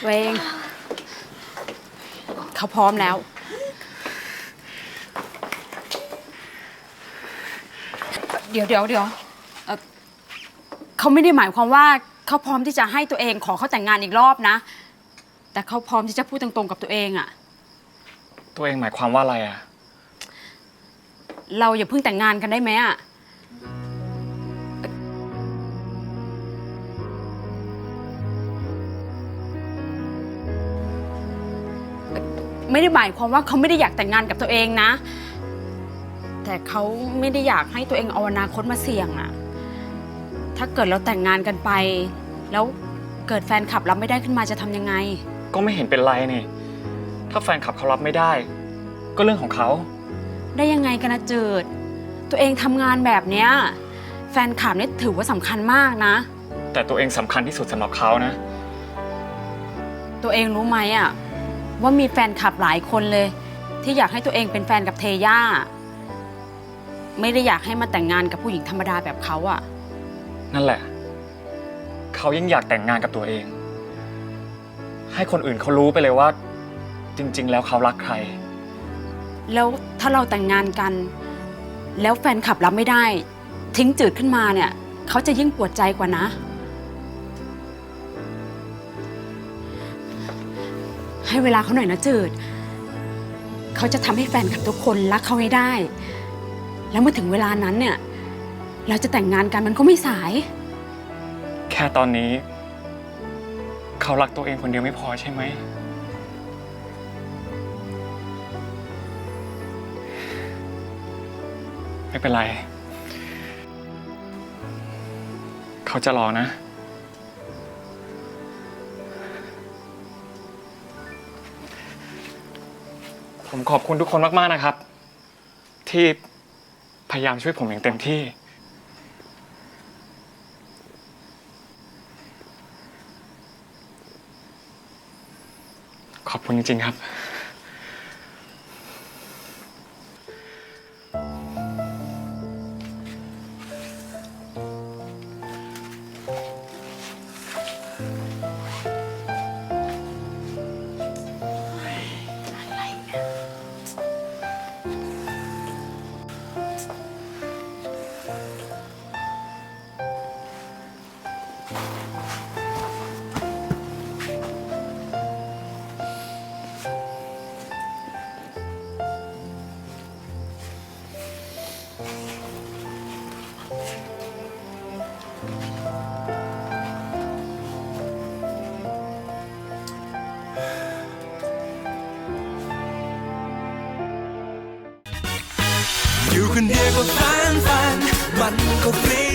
ตัวเอง เขาพร้อมแล้ว เดี๋ยวเดี๋ยวเดี๋ยวเอ่อเขาไม่ได้หมายความว่าเขาพร้อมที่จะให้ตัวเองขอเขาแต่งงานอีกรอบนะ แต่เขาพร้อมที่จะพูดตรงๆกับตัวเองอะตัวเองหมายความว่าอะไรอะเราอย่าเพิ่งแต่งงานกันได้ไหมอะ ไม่ได้หมายความว่าเขาไม่ได้อยากแต่งงานกับตัวเองนะ แต่เขาไม่ได้อยากให้ตัวเองเอาอนาคตมาเสี่ยงอะถ้าเกิดเราแต่งงานกันไป แล้วเกิดแฟนคลับรับไม่ได้ขึ้นมาจะทำยังไง ก็ไม่เห็นเป็นไรนี่ ถ้าแฟนคลับเขารับไม่ได้ ก็เรื่องของเขา ได้ยังไงกันนะจืด ตัวเองทำงานแบบเนี้ยแฟนคลับเนี่ยถือว่าสำคัญมากนะ แต่ตัวเองสำคัญที่สุดสำหรับเขานะ ตัวเองรู้ไหมอะ ว่ามีแฟนคลับหลายคนเลย ที่อยากให้ตัวเองเป็นแฟนกับเทย่า ไม่ได้อยากให้มาแต่งงานกับผู้หญิงธรรมดาแบบเขาอะนั่นแหละ เขายิ่งอยากแต่งงานกับตัวเอง ให้คนอื่นเขารู้ไปเลยว่า จริง ๆ แล้วเขารักใคร แล้วถ้าเราแต่งงานกัน แล้วแฟนคลับรับไม่ได้ ทิ้งจืดขึ้นมาเนี่ย เขาจะยิ่งปวดใจกว่านะ ให้เวลาเขาหน่อยนะจืด เขาจะทำให้แฟนคลับทุกคนรักเขาให้ได้ แล้วเมื่อถึงเวลานั้นเนี่ย เราจะแต่งงานกันมันก็ไม่สาย แค่ตอนนี้ เขารักตัวเองคนเดียวไม่พอใช่ไหม ไม่เป็นไร เขาจะรอนะ ผมขอบคุณทุกคนมากๆนะครับ ที่พยายามช่วยผมอย่างเต็มที่ ขอบคุณจริงๆครับ คนเดียวก็ฟันฟันมันก็ฟรี